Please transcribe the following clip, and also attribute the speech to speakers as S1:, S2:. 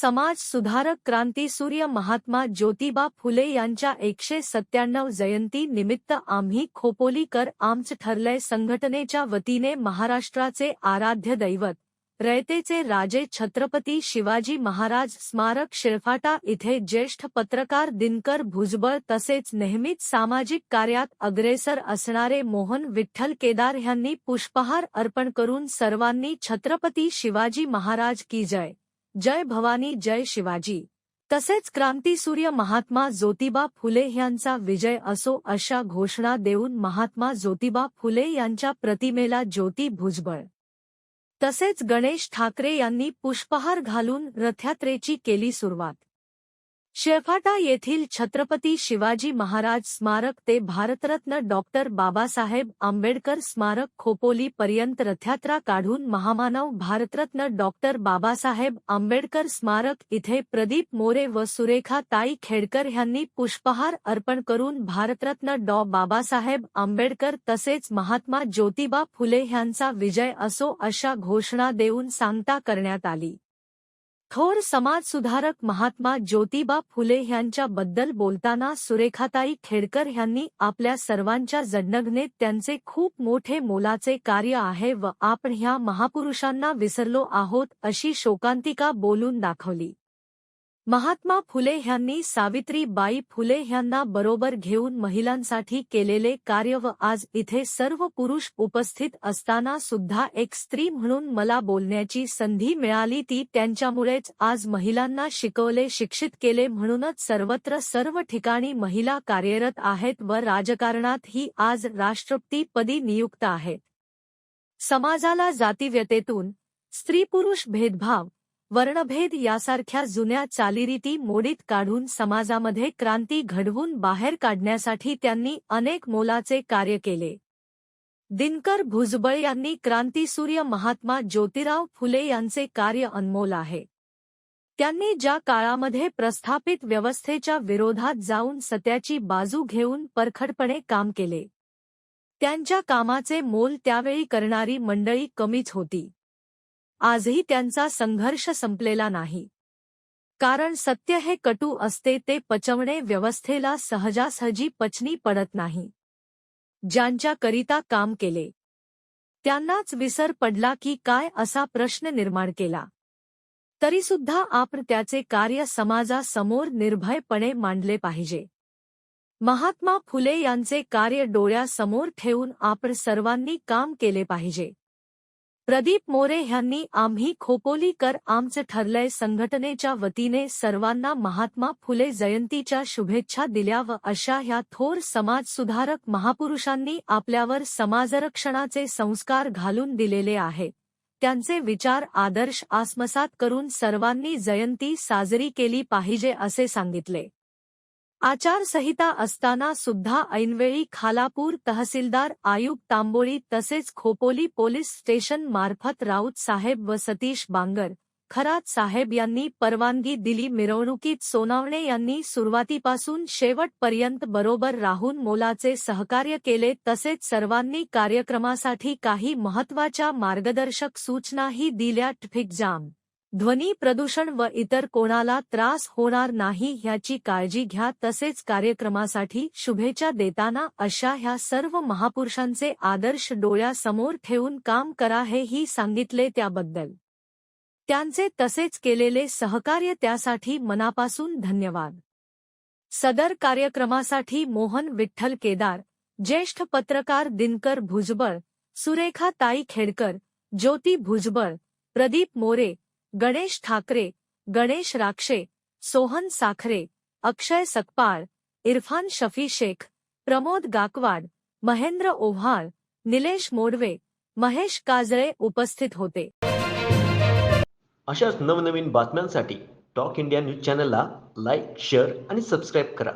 S1: समाज सुधारक क्रांती सूर्य महात्मा ज्योतिबा फुले यांच्या एकशे सत्त्याण्णव जयंती निमित्त आम्ही खोपोलीकर आमच ठरलंय संघटनेच्या वतीने महाराष्ट्राचे आराध्य दैवत रयतेचे राजे छत्रपती शिवाजी महाराज स्मारक शिळफाटा इथे ज्येष्ठ पत्रकार दिनकर भुजबळ तसेच नेहमीच सामाजिक कार्यात अग्रेसर असणारे मोहन विठ्ठल केदार यांनी पुष्पहार अर्पण करून सर्वांनी छत्रपती शिवाजी महाराज की जय. जय भवानी जय शिवाजी. तसेच क्रांतीसूर्य महात्मा ज्योतिबा फुले यांचा विजय असो अशा घोषणा देऊन महात्मा ज्योतिबा फुले यांच्या प्रतिमेला ज्योती भुजबळ. तसेच गणेश ठाकरे यांनी पुष्पहार घालून रथयात्रेची केली सुरुवात. शेळफाटा येथील छत्रपती शिवाजी महाराज स्मारक ते भारतरत्न डॉक्टर बाबासाहेब आंबेडकर स्मारक खोपोली पर्यंत रथयात्रा काढून महामानव भारतरत्न डॉक्टर बाबासाहेब आंबेडकर स्मारक इथे प्रदीप मोरे व सुरेखा ताई खेडकर यांनी पुष्पहार अर्पण करून भारतरत्न डॉ बाबासाहेब आंबेडकर तसेच महात्मा ज्योतिबा फुले यांचा विजय असो अशा घोषणा देऊन सांगता करण्यात आली. थोर समाजसुधारक महात्मा ज्योतिबा फुले ह्यांच्याबद्दल बोलताना सुरेखाताई खेडकर यांनी आपल्या सर्वांच्या जडणघनेत त्यांचे खूप मोठे मोलाचे कार्य आहे व आपण ह्या महापुरुषांना विसरलो आहोत अशी शोकांतिका बोलून दाखवली. महात्मा फुले ह्यांनी सावित्रीबाई फुले ह्यांना बरोबर घेऊन महिलांसाठी केलेले कार्य व आज इथे सर्व पुरुष उपस्थित असताना सुद्धा एक स्त्री म्हणून मला बोलण्याची संधी मिळाली. ती त्यांच्यामुळेच आज महिलांना शिकवले शिक्षित केले म्हणूनच सर्वत्र सर्व ठिकाणी महिला कार्यरत आहेत व राजकारणातही आज राष्ट्रपतीपदी नियुक्त आहेत. समाजाला जातीव्यतेतून स्त्री पुरुष भेदभाव वर्णभेद यासारख्या जुन्या चालीरीती मोडीत काढून समाजामध्ये क्रांती घडवून बाहेर काढण्यासाठी त्यांनी अनेक मोलाचे कार्य केले. दिनकर भुजबळ यांनी क्रांतीसूर्य महात्मा ज्योतिराव फुले यांचे कार्य अनमोल आहे. त्यांनी ज्या काळामध्ये प्रस्थापित व्यवस्थेच्या विरोधात जाऊन सत्याची बाजू घेऊन परखडपणे काम केले. त्यांच्या कामाचे मोल त्यावेळी करणारी मंडळी कमीच होती. आजही त्यांचा संघर्ष संपलेला नाही. कारण सत्य हे कटू असते ते पचवणे व्यवस्थेला सहजासहजी पचनी पडत नाही. ज्यांच्याकरिता काम केले. त्यांनाच विसर पडला की काय असा प्रश्न निर्माण केला. तरीसुद्धा आपण त्याचे कार्य समाजासमोर निर्भयपणे मांडले पाहिजे. महात्मा फुले यांचे कार्य डोळ्यासमोर ठेवून आपण सर्वांनी काम केले पाहिजे. प्रदीप मोरे यांनी आम्ही खोपोलीकर आमचं ठरलंय संघटनेच्या वतीने सर्वांना महात्मा फुले जयंतीच्या शुभेच्छा दिल्या व अशा ह्या थोर समाजसुधारक महापुरुषांनी आपल्यावर समाजरक्षणाचे संस्कार घालून दिलेले आहेत त्यांचे विचार आदर्श आत्मसात करून सर्वांनी जयंती साजरी केली पाहिजे असे सांगितले. आचारसंहिता असताना सुद्धा ऐनवेळी खालापूर तहसीलदार आयुक्त तांबोळी तसेच खोपोली पोलीस स्टेशन मार्फत राऊत साहेब व सतीश बांगर खरात साहेब यांनी परवानगी दिली. मिरवणुकीत सोनावणे यांनी सुरुवातीपासून शेवटपर्यंत बरोबर राहून मोलाचे सहकार्य केले. तसेच सर्वांनी कार्यक्रमासाठी काही महत्त्वाच्या मार्गदर्शक सूचनाही दिल्या. ट्रॅफिक जाम ध्वनी प्रदूषण व इतर कोणाला त्रास होणार नाही ह्याची काळजी घ्या तसेच कार्यक्रमासाठी शुभेच्छा देताना अशा ह्या सर्व महापुरुषांचे आदर्श डोळ्यासमोर ठेवून काम करा हेही सांगितले त्याबद्दल. त्यांचे तसेच केलेले सहकार्य त्यासाठी मनापासून धन्यवाद. सदर कार्यक्रमासाठी मोहन विठ्ठल केदार ज्येष्ठ पत्रकार दिनकर भुजबळ सुरेखा ताई खेडकर ज्योती भुजबळ प्रदीप मोरे गणेश ठाकरे गणेश राक्षे सोहन साखरे अक्षय सकपाळ इरफान शफी शेख प्रमोद गाकवाड महेंद्र ओव्हाळ निलेश मोडवे महेश काजळे उपस्थित होते.
S2: अशाच नवनवीन बातम्यांसाठी टॉक इंडिया न्यूज चॅनलला लाईक शेअर आणि सबस्क्राईब करा.